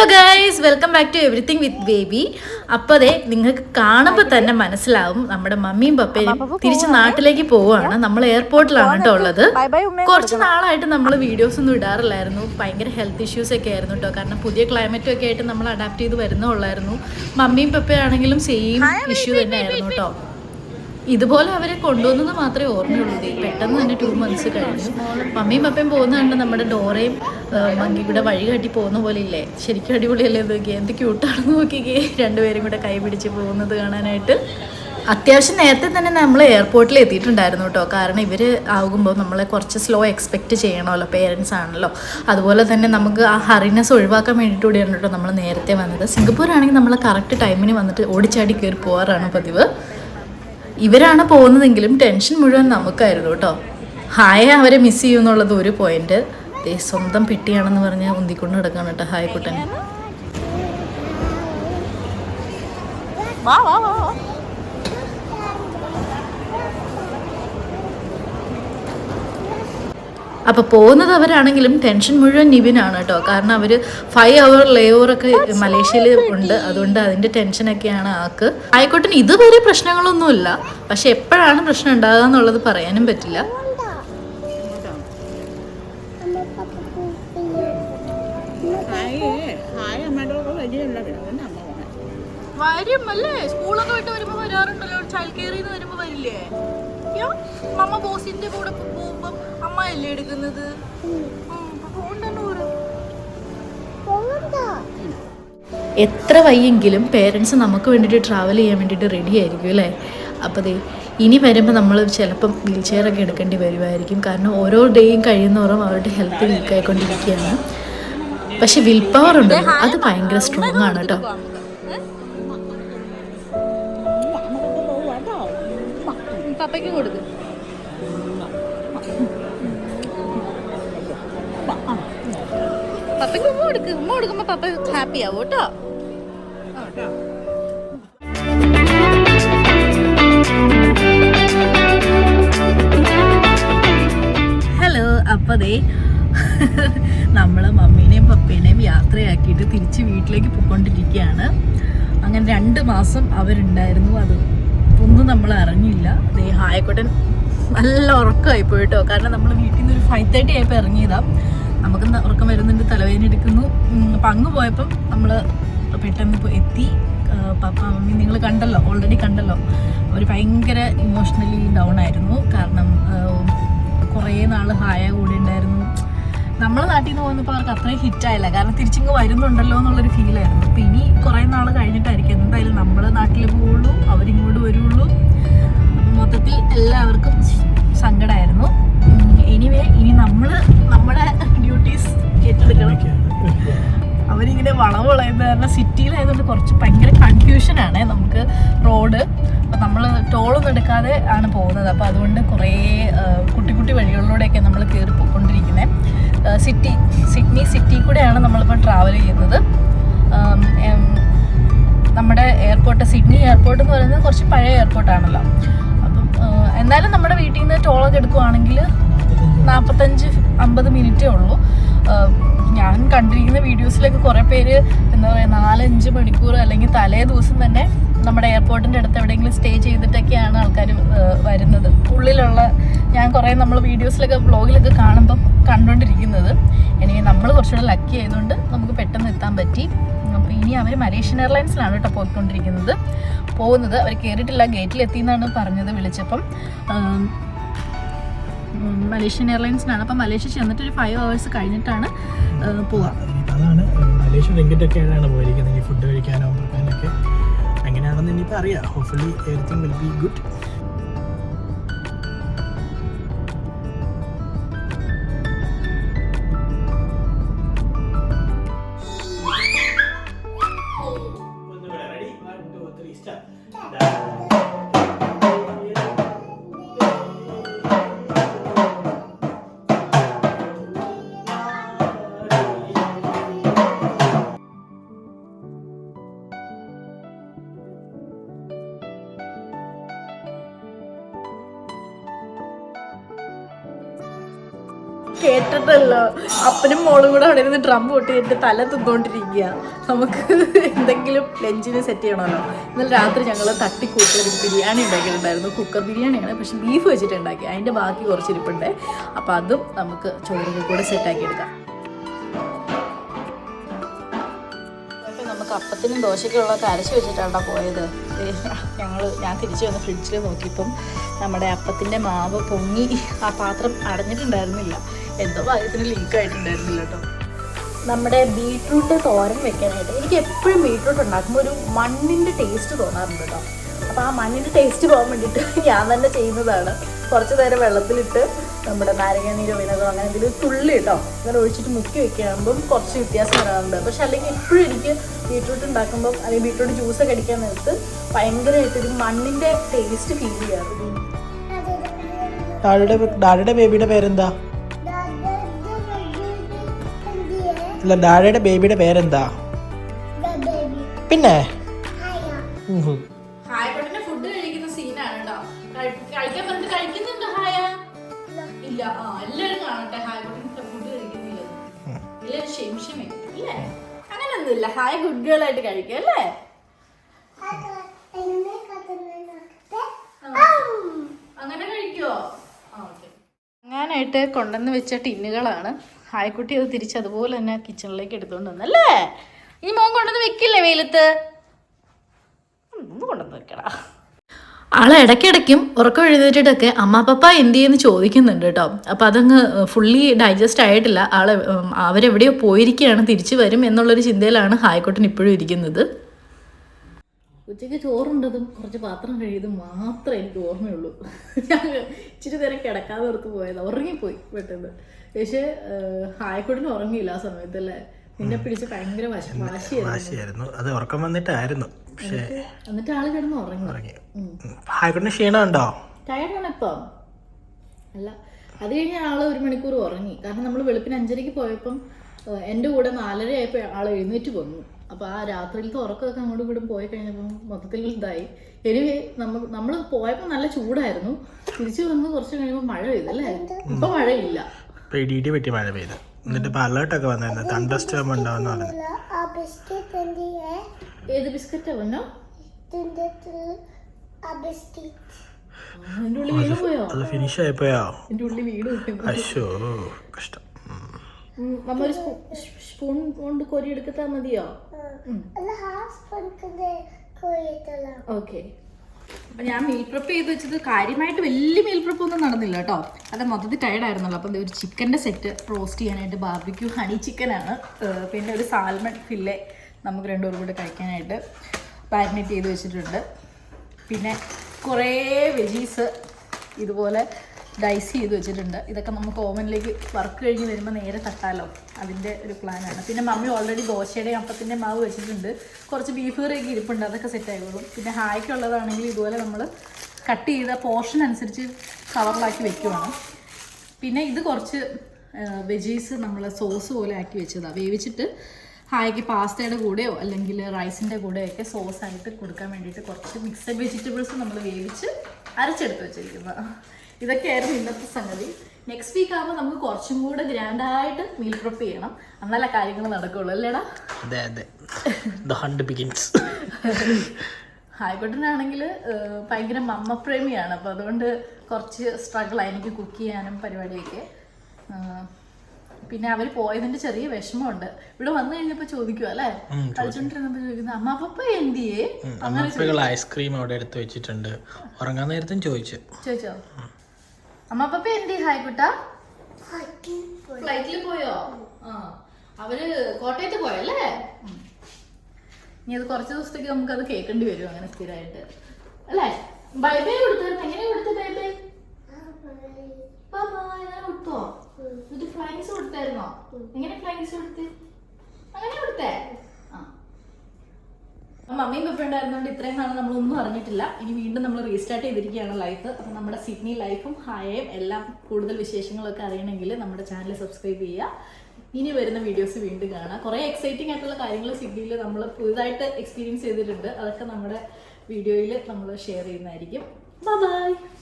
Hello guys welcome back to everything with baby അപ്പതേ നിങ്ങൾക്ക് കാണുമ്പോൾ തന്നെ മനസ്സിലാവും നമ്മുടെ മമ്മിയും പപ്പയും തിരിച്ച് നാട്ടിലേക്ക് പോവുകയാണ് നമ്മൾ എയർപോർട്ടിലാണ് കേട്ടോ ഉള്ളത്. കുറച്ച് നാളായിട്ട് നമ്മൾ വീഡിയോസ് ഒന്നും ഇടാറില്ലായിരുന്നു. ഭയങ്കര ഹെൽത്ത് ഇഷ്യൂസ് ഒക്കെ ആയിരുന്നു കേട്ടോ കാരണം പുതിയ ക്ലൈമറ്റും ഒക്കെ ആയിട്ട് നമ്മൾ അഡാപ്റ്റ് ചെയ്ത് വരുന്നുള്ളായിരുന്നു മമ്മിയും പപ്പയാണെങ്കിലും സെയിം ഇഷ്യൂ തന്നെ ആയിരുന്നു കേട്ടോ ഇതുപോലെ അവരെ കൊണ്ടുവന്നത് മാത്രമേ ഓർമ്മയുള്ളൂ. പെട്ടെന്ന് തന്നെ ടു മന്ത്സ് കഴിഞ്ഞു. മമ്മിയും പപ്പയും പോകുന്ന നമ്മുടെ ഡോറയും മങ്കി കൂടെ വഴി കാട്ടി പോകുന്ന പോലെ ഇല്ലേ ശരിക്കും അടിപൊളിയല്ലേ നോക്കി എന്ത് ക്യൂട്ടാണെന്ന് നോക്കിക്കേ. രണ്ടുപേരും കൂടെ കൈ പിടിച്ച് പോകുന്നത് കാണാനായിട്ട്. അത്യാവശ്യം നേരത്തെ തന്നെ നമ്മൾ എയർപോർട്ടിൽ എത്തിയിട്ടുണ്ടായിരുന്നു കേട്ടോ. കാരണം ഇവർ ആകുമ്പോൾ നമ്മളെ കുറച്ച് സ്ലോ എക്സ്പെക്റ്റ് ചെയ്യണമല്ലോ പേരൻസ് ആണല്ലോ. അതുപോലെ തന്നെ നമുക്ക് ആ ഹറിനെസ് ഒഴിവാക്കാൻ വേണ്ടിയിട്ട് കൂടിയാണ് കേട്ടോ നമ്മൾ നേരത്തെ വന്നത്. സിംഗപ്പൂർ ആണെങ്കിൽ നമ്മൾ കറക്റ്റ് ടൈമിന് വന്നിട്ട് ഓടിച്ചാടി കയറി പോകാറാണ് പതിവ്. ഇവരാണ് പോകുന്നതെങ്കിലും ടെൻഷൻ മുഴുവൻ നമുക്കായിരുന്നു കേട്ടോ. ഹായ അവരെ മിസ് ചെയ്യും എന്നുള്ളത് ഒരു പോയിന്റ് സ്വന്തം പെട്ടിയാണെന്ന് പറഞ്ഞ് ഉന്തിക്കൊണ്ട് നടക്കാൻ കേട്ടോ. ഹായ് കുട്ടൻ. വാ വാ വാ. അപ്പോൾ പോകുന്നത് അവരാണെങ്കിലും ടെൻഷൻ മുഴുവൻ നിബിനാണ് കേട്ടോ. കാരണം അവർ ഫൈവ് അവർ ലേ ഒക്കെ മലേഷ്യയിൽ ഉണ്ട്. അതുകൊണ്ട് അതിന്റെ ടെൻഷൻ ഒക്കെയാണ് ആക്ക്. ആയിക്കോട്ടെ ഇതുവരെ പ്രശ്നങ്ങളൊന്നുമില്ല. പക്ഷെ എപ്പോഴാണ് പ്രശ്നം ഉണ്ടാകുക എന്നുള്ളത് പറയാനും പറ്റില്ല. സ്കൂളൊക്കെ വിട്ട് വരാറുണ്ടല്ലോ. ചൈൽഡ് നിന്ന് വരുമ്പോ വരില്ലേ? മമ്മ ബോസിന്റെ കൂടെ പോ- പോകുമ്പോ അമ്മ അല്ലേ എടുക്കുന്നത്? എത്ര വയ്യെങ്കിലും പേരൻസ് നമുക്ക് വേണ്ടിയിട്ട് ട്രാവൽ ചെയ്യാൻ വേണ്ടിയിട്ട് റെഡി ആയിരിക്കും അല്ലേ? അപ്പോൾ ദേ ഇനി വരുമ്പോൾ നമ്മൾ ചിലപ്പം വീൽ ചെയറൊക്കെ എടുക്കേണ്ടി വരുമായിരിക്കും കാരണം ഓരോ ഡേയും കഴിയുന്നോറും അവരുടെ ഹെൽത്ത് വീക്ക് ആയിക്കൊണ്ടിരിക്കുകയാണ്. പക്ഷെ വിൽ പവർ ഉണ്ട് അത് ഭയങ്കര സ്ട്രോങ് ആണ് കേട്ടോ. പപ്പയ്ക്ക് കൊടുക്കും. പപ്പയ്ക്ക് ഉമ്മ കൊടുക്ക് ഉമ്മ പപ്പ ഹാപ്പി ആവും കേട്ടോ ഹലോ അപ്പതേ നമ്മൾ മമ്മീനെയും പപ്പേനെയും യാത്രയാക്കിയിട്ട് തിരിച്ച് വീട്ടിലേക്ക് പോയിക്കൊണ്ടിരിക്കുകയാണ്. അങ്ങനെ രണ്ട് മാസം അവരുണ്ടായിരുന്നു. അത് ഒന്നും നമ്മൾ അറിഞ്ഞില്ല. ദേ ഹായക്കോട്ടൻ നല്ല ഉറക്കമായി പോയിട്ടോ കാരണം നമ്മൾ വീട്ടിൽ നിന്ന് ഒരു ഫൈവ് തേർട്ടി ആയപ്പോൾ ഇറങ്ങിയതാ. നമുക്ക് ഉറക്കം വരുന്നുണ്ട് തലവേദന എടുക്കുന്നു. അപ്പം അങ്ങ് പോയപ്പം നമ്മൾ പെട്ടെന്ന് എത്തി. പപ്പ മമ്മി നിങ്ങൾ കണ്ടല്ലോ ഓൾറെഡി കണ്ടല്ലോ. അവർ ഭയങ്കര ഇമോഷണലി ഡൗൺ ആയിരുന്നു. കാരണം കുറേ നാൾ ഹായ കൂടെ ഉണ്ടായിരുന്നു. നമ്മൾ നാട്ടിൽ നിന്ന് പോകുന്നപ്പോൾ അവർക്ക് അത്രയും ഹിറ്റായില്ല കാരണം തിരിച്ചിങ്ങ് വരുന്നുണ്ടല്ലോ എന്നുള്ളൊരു ഫീലായിരുന്നു അപ്പം ഇനി കുറേ നാൾ കഴിഞ്ഞിട്ടായിരിക്കും. എന്തായാലും നമ്മൾ നാട്ടിൽ പോവുള്ളൂ അവരിങ്ങോട്ട് വരുള്ളൂ. മൊത്തത്തിൽ എല്ലാവർക്കും സങ്കടമായിരുന്നു എനിവേ ഇനി നമ്മൾ നമ്മുടെ ഡ്യൂട്ടീസ് ഏറ്റെടുക്കണം. അവരിങ്ങനെ വളവ് വളയുന്ന കാരണം സിറ്റിയിലായതുകൊണ്ട് കുറച്ച് ഭയങ്കര കൺഫ്യൂഷനാണ് നമുക്ക് റോഡ് അപ്പം നമ്മൾ ടോളൊന്നും എടുക്കാതെ ആണ് പോകുന്നത്. അപ്പോൾ അതുകൊണ്ട് കുറേ കുട്ടി കുട്ടി വഴികളിലൂടെയൊക്കെ നമ്മൾ കയറി പോയിക്കൊണ്ടിരിക്കുന്നത് സിറ്റി സിഡ്നി സിറ്റി കൂടെയാണ് നമ്മളിപ്പോൾ ട്രാവൽ ചെയ്യുന്നത്. നമ്മുടെ എയർപോർട്ട് സിഡ്നി എയർപോർട്ട് എന്ന് പറയുന്നത് കുറച്ച് പഴയ എയർപോർട്ടാണല്ലോ എന്നാലും നമ്മുടെ വീട്ടിൽ നിന്ന് ടോളൊക്കെ എടുക്കുവാണെങ്കിൽ നാൽപ്പത്തഞ്ച് അമ്പത് മിനിറ്റേ ഉള്ളൂ. ഞാൻ കണ്ടിരിക്കുന്ന വീഡിയോസിലൊക്കെ കുറേ പേര് എന്താ പറയുക നാലഞ്ച് മണിക്കൂർ അല്ലെങ്കിൽ തലേ ദിവസം തന്നെ നമ്മുടെ എയർപോർട്ടിന്റെ അടുത്ത് എവിടെയെങ്കിലും സ്റ്റേ ചെയ്തിട്ടൊക്കെയാണ് ആൾക്കാർ വരുന്നത്. ഉള്ളിലുള്ള ഞാൻ കുറേ നമ്മൾ വീഡിയോസിലൊക്കെ വ്ളോഗിലൊക്കെ കാണുമ്പം കണ്ടുകൊണ്ടിരിക്കുന്നത് എനിക്ക് നമ്മൾ കുറച്ചുകൂടെ ലക്കി ആയതുകൊണ്ട് നമുക്ക് പെട്ടെന്ന് എത്താൻ പറ്റി. ഇനി അവർ മലേഷ്യൻ എയർലൈൻസിലാണ് കേട്ടോ പോയിക്കൊണ്ടിരിക്കുന്നത്. പോകുന്നത് അവർ കയറിയിട്ടില്ല ഗേറ്റിൽ എത്തിയെന്നാണ് പറഞ്ഞത് വിളിച്ചപ്പം. മലേഷ്യൻ എയർലൈൻസിനാണ്. അപ്പം മലേഷ്യ ചെന്നിട്ട് ഒരു ഫൈവ് അവേഴ്സ് കഴിഞ്ഞിട്ടാണ് പോവാം. അതാണ് മലേഷ്യ റിങ്കറ്റൊക്കെ ആണ് പോയിരിക്കുന്നത് ഫുഡ് കഴിക്കാനോ അങ്ങനെയാണെന്ന് ഇനിയിപ്പോൾ അറിയാം. Hopefully everything will be good കേട്ടിട്ടല്ലോ. അപ്പനും മോളും കൂടെ അവിടെ ഇരുന്ന് ഡ്രം പൊട്ടി തല തിന്നോണ്ടിരിക്കുക നമുക്ക് എന്തെങ്കിലും ലഞ്ചിന് സെറ്റ് ചെയ്യണമല്ലോ. ഇന്നലെ രാത്രി ഞങ്ങൾ തട്ടിക്കൂട്ടി ഒരു ബിരിയാണി ഉണ്ടാക്കിയിട്ടുണ്ടായിരുന്നു. കുക്കർ ബിരിയാണിയാണ്. പക്ഷെ ബീഫ് വെച്ചിട്ട് ഉണ്ടാക്കി അതിന്റെ ബാക്കി കുറച്ചിരിപ്പുണ്ട്. അപ്പോൾ അതും നമുക്ക് ചോറിന് കൂടെ സെറ്റാക്കി എടുക്കാം. നമുക്ക് അപ്പത്തിനും ദോശയ്ക്കുള്ള അരച്ച് വെച്ചിട്ടാണ് പോയത്? ഞങ്ങൾ ഞാൻ തിരിച്ചു വന്ന് ഫ്രിഡ്ജിൽ നോക്കിയപ്പം നമ്മുടെ അപ്പത്തിന്റെ മാവ് പൊങ്ങി ആ പാത്രം അടഞ്ഞിട്ടുണ്ടായിരുന്നില്ല. എന്തോ ഭാഗ്യത്തിന് ലീക്ക് ആയിട്ടുണ്ടായിരുന്നില്ല കേട്ടോ നമ്മുടെ ബീട്രൂട്ട് തോരൻ വെക്കാനായിട്ട് എനിക്ക് എപ്പോഴും ബീട്രൂട്ട് ഉണ്ടാക്കുമ്പോൾ ഒരു മണ്ണിന്റെ ടേസ്റ്റ് തോന്നാറുണ്ട് കേട്ടോ അപ്പോൾ ആ മണ്ണിന്റെ ടേസ്റ്റ് പോകാൻ വേണ്ടിയിട്ട് ഞാൻ തന്നെ ചെയ്യുന്നതാണ്. കുറച്ച് നേരം വെള്ളത്തിലിട്ട് നമ്മുടെ നാരങ്ങാനീരോ വിനകോ അങ്ങനെ എന്തെങ്കിലും തുള്ളി കേട്ടോ അങ്ങനെ ഒഴിച്ചിട്ട് മുക്കി വെക്കുമ്പം കുറച്ച് വ്യത്യാസം വരാറുണ്ട്. പക്ഷെ അല്ലെങ്കിൽ എപ്പോഴും എനിക്ക് ബീട്രൂട്ട് ഉണ്ടാക്കുമ്പോൾ അല്ലെങ്കിൽ ബീട്രൂട്ട് ജ്യൂസ് അടിക്കാൻ നേരത്ത് ഭയങ്കരമായിട്ട് ഒരു മണ്ണിന്റെ ടേസ്റ്റ് ഫീൽ ചെയ്യാറുണ്ട്. ഡാഡിയുടെ ഡാഡിയുടെ ബേബിയുടെ പേരെന്താ? അല്ല ഡാഡയുടെ ബേബിയുടെ പേരെന്താ? പിന്നെ? ഹായ ഗുഡ് ഗേൾ ആയിട്ട് അല്ലേ? അങ്ങനെ കഴിക്കുവോ അങ്ങനായിട്ട് കൊണ്ടുവന്ന് വെച്ച ടിന്നുകളാണ്. ഹായ്ക്കുട്ടി അത് തിരിച്ച് അതുപോലെ തന്നെ കിച്ചണിലേക്ക് എടുത്തുകൊണ്ട് വന്നല്ലേ ഈ മോൻ കൊണ്ടുവന്ന് വെക്കില്ലേ വെയിലത്ത്? കൊണ്ടുവന്ന് വെക്കടാ. ആളെ ഇടയ്ക്കിടയ്ക്കും ഉറക്കം എഴുന്നേറ്റിട്ടൊക്കെ അമ്മ പപ്പ എന്ത് ചെയ്യുന്നു ചോദിക്കുന്നുണ്ട് കേട്ടോ. അപ്പം അതങ്ങ് ഫുള്ളി ഡൈജസ്റ്റ് ആയിട്ടില്ല. ആളെ അവരെവിടെയോ പോയിരിക്കുകയാണ്. തിരിച്ചു വരും എന്നുള്ളൊരു ചിന്തയിലാണ് ഹായ്ക്കോട്ടൻ ഇപ്പോഴും ഇരിക്കുന്നത്. ഉച്ചയ്ക്ക് ചോറുണ്ടതും കുറച്ച് പാത്രം കഴിയതും മാത്രമേ എനിക്ക് ഓർമ്മയുള്ളൂ. ഞാൻ ഇച്ചിരി നേരം കിടക്കാതെ ഓർത്ത് പോയത്. ഉറങ്ങിപ്പോയി പെട്ടെന്ന്. പക്ഷേ ഹായ്ക്കോട്ടിന് ഉറങ്ങിയില്ല ആ സമയത്തല്ലേ നിന്നെ പിടിച്ച് ഭയങ്കര വശ വാശിയായിരുന്നു. അത് ഉറക്കം വന്നിട്ടായിരുന്നു. പക്ഷേ എന്നിട്ട് ആൾ കിടന്ന് ഉറങ്ങി. ക്ഷീണമുണ്ടോ? ടയർഡാണ് ഇപ്പം. അല്ല അത് കഴിഞ്ഞ് ആൾ ഒരു മണിക്കൂർ ഉറങ്ങി. കാരണം നമ്മൾ വെളുപ്പിന് അഞ്ചരയ്ക്ക് പോയപ്പം എന്റെ എന്റെ കൂടെ നാലര ആയപ്പോൾ ആൾ എഴുന്നേറ്റ് വന്നു. അപ്പോൾ ആ രാത്രിയിലത്തെ ഉറക്കമൊക്കെ അങ്ങോട്ടും ഇങ്ങോട്ടും പോയി കഴിഞ്ഞപ്പം മൊത്തത്തിൽ ഇതായി. എനിവേ നമ്മൾ നമ്മൾ പോയപ്പോൾ നല്ല ചൂടായിരുന്നു. തിരിച്ചു വന്ന് കുറച്ച് കഴിയുമ്പോൾ മഴ പെയ്തല്ലേ ഇപ്പൊ മഴയില്ല. ഇപ്പൊ ഇടിയിടി പറ്റി മഴ പെയ്ത്. എന്നിട്ട് ഇപ്പൊ അലേർട്ടൊക്കെ വന്നായിരുന്നു തണ്ടർ സ്റ്റോം ഉണ്ടാവുന്ന പറഞ്ഞു. ഏത് ബിസ്ക്കറ്റാ പോയോ? അത് ഫിനിഷ് ആയപ്പോയോ എന്റെ ഉള്ളിൽ വീട് പോയി? അശോ കഷ്ടം. ഒരു സ്പൂൺ കൊണ്ട് കോരി എടുക്കത്താ മതിയോ? ഓക്കെ. അപ്പം ഞാൻ മീൽ പ്രപ്പ് ചെയ്ത് വെച്ചത് കാര്യമായിട്ട് വലിയ മീൽ പ്രപ്പ് ഒന്നും നടന്നില്ല കേട്ടോ. അത് മൊത്തത്തിൽ ടയർഡ് ആയിരുന്നല്ലോ അപ്പം ഒരു ചിക്കന്റെ സെറ്റ് റോസ്റ്റ് ചെയ്യാനായിട്ട് ബാർബിക്യൂ ഹണി ചിക്കനാണ് പിന്നെ ഒരു സാൽമൺ ഫില്ലെ നമുക്ക് രണ്ടുപേരും കൂടെ കഴിക്കാനായിട്ട് പാരിനേറ്റ് ചെയ്ത് വെച്ചിട്ടുണ്ട്. പിന്നെ കുറേ വെജീസ് ഇതുപോലെ ഡൈസ് ചെയ്ത് വെച്ചിട്ടുണ്ട്. ഇതൊക്കെ നമുക്ക് ഓവനിലേക്ക് വർക്ക് കഴിഞ്ഞ് വരുമ്പോൾ നേരെ തട്ടാലോ. അതിന്റെ ഒരു പ്ലാനാണ് പിന്നെ മമ്മി ഓൾറെഡി ദോശയുടെ അപ്പത്തിന്റെ മാവ് വെച്ചിട്ടുണ്ട്. കുറച്ച് ബീഫ് കറിയൊക്കെ ഇരിപ്പുണ്ട്. അതൊക്കെ സെറ്റ് ആയിക്കോളും. പിന്നെ ഹായ്ക്കുള്ളതാണെങ്കിൽ ഇതുപോലെ നമ്മൾ കട്ട് ചെയ്ത പോർഷൻ അനുസരിച്ച് കവറിലാക്കി വെക്കുവാണ്. പിന്നെ ഇത് കുറച്ച് വെജീസ് നമ്മൾ സോസ് പോലെ ആക്കി വെച്ചതാണ് വേവിച്ചിട്ട് ഹായ്ക്ക് പാസ്തയുടെ കൂടെയോ അല്ലെങ്കിൽ റൈസിന്റെ കൂടെയൊക്കെ സോസ് ആയിട്ട് കൊടുക്കാൻ വേണ്ടിയിട്ട് കുറച്ച് മിക്സഡ് വെജിറ്റബിൾസ് നമ്മൾ വേവിച്ച് അരച്ചെടുത്ത് വെച്ചിരിക്കുന്നത് ഇതൊക്കെയായിരുന്നു ഇന്നത്തെ സംഗതി. നെക്സ്റ്റ് വീക്ക് ആകുമ്പോൾ നമുക്ക് കുറച്ചും കൂടെ ഗ്രാൻഡായിട്ട് മീൽ പ്രിപ്പ് ചെയ്യണം. എന്നാലേ കാര്യങ്ങൾ നടക്കുള്ളൂ അല്ലേടാ അതെ അതെ. ദ ഹണ്ട് ബിഗിൻസ് ഹായ്ക്കോട്ടനാണെങ്കിൽ ഭയങ്കര മമ്മ പ്രേമിയാണ് അപ്പോൾ അതുകൊണ്ട് കുറച്ച് സ്ട്രഗിൾ ആയി. എനിക്ക് കുക്ക് ചെയ്യാനും പരിപാടിയൊക്കെ. പിന്നെ അവർ പോയതിന്റെ ചെറിയ വിഷമമുണ്ട്. ഇവിടെ വന്നു കഴിഞ്ഞപ്പോ ചോദിക്കുക അല്ലേ? കളിച്ചോണ്ടിരുന്നപ്പോ ചോദിക്കുന്നത് അമ്മ പപ്പ എന്തിയേ? ഐസ്ക്രീം അവിടെ എടുത്ത് വെച്ചിട്ടുണ്ട്. ഉറങ്ങാൻ നേരത്തും ചോദിച്ചു. ചോദിച്ചോ? അമ്മ പപ്പ എന്തി കുട്ട. ഫ്ലൈറ്റിൽ പോയോ? ആ. അവർ കോട്ടയത്ത് പോയല്ലേ? ഇനി അത് കുറച്ച് ദിവസത്തേക്ക് നമുക്ക് അത് കേൾക്കേണ്ടി വരും അങ്ങനെ സ്ഥിരമായിട്ട് അല്ലേ? ബൈ ബൈ കൊടുത്തായിരുന്നു എങ്ങനെ കൊടുത്തു ബൈ ബൈ? കൊടുത്തോ? ഇത് ഫ്ലൈങ്സ് കൊടുത്തായിരുന്നോ? എങ്ങനെ ഫ്ലൈങ്സ് കൊടുത്ത്? അങ്ങനെ കൊടുത്തേ? മമ്മിയും പപ്പ ഉണ്ടായിരുന്നുകൊണ്ട് ഇത്രയും നാൾ നമ്മളൊന്നും അറിഞ്ഞിട്ടില്ല. ഇനി വീണ്ടും നമ്മൾ റീസ്റ്റാർട്ട് ചെയ്തിരിക്കുകയാണ് ലൈഫ് അപ്പം നമ്മുടെ സിഡ്നി ലൈഫും ഹായയും എല്ലാം കൂടുതൽ വിശേഷങ്ങളൊക്കെ അറിയണമെങ്കിൽ നമ്മുടെ ചാനൽ സബ്സ്ക്രൈബ് ചെയ്യുക. ഇനി വരുന്ന വീഡിയോസ് വീണ്ടും കാണാം. കുറേ എക്സൈറ്റിംഗ് ആയിട്ടുള്ള കാര്യങ്ങൾ സിഡ്നിയിൽ നമ്മൾ പുതുതായിട്ട് എക്സ്പീരിയൻസ് ചെയ്തിട്ടുണ്ട്. അതൊക്കെ നമ്മുടെ വീഡിയോയിൽ നമ്മൾ ഷെയർ ചെയ്യുന്നതായിരിക്കും. ബൈ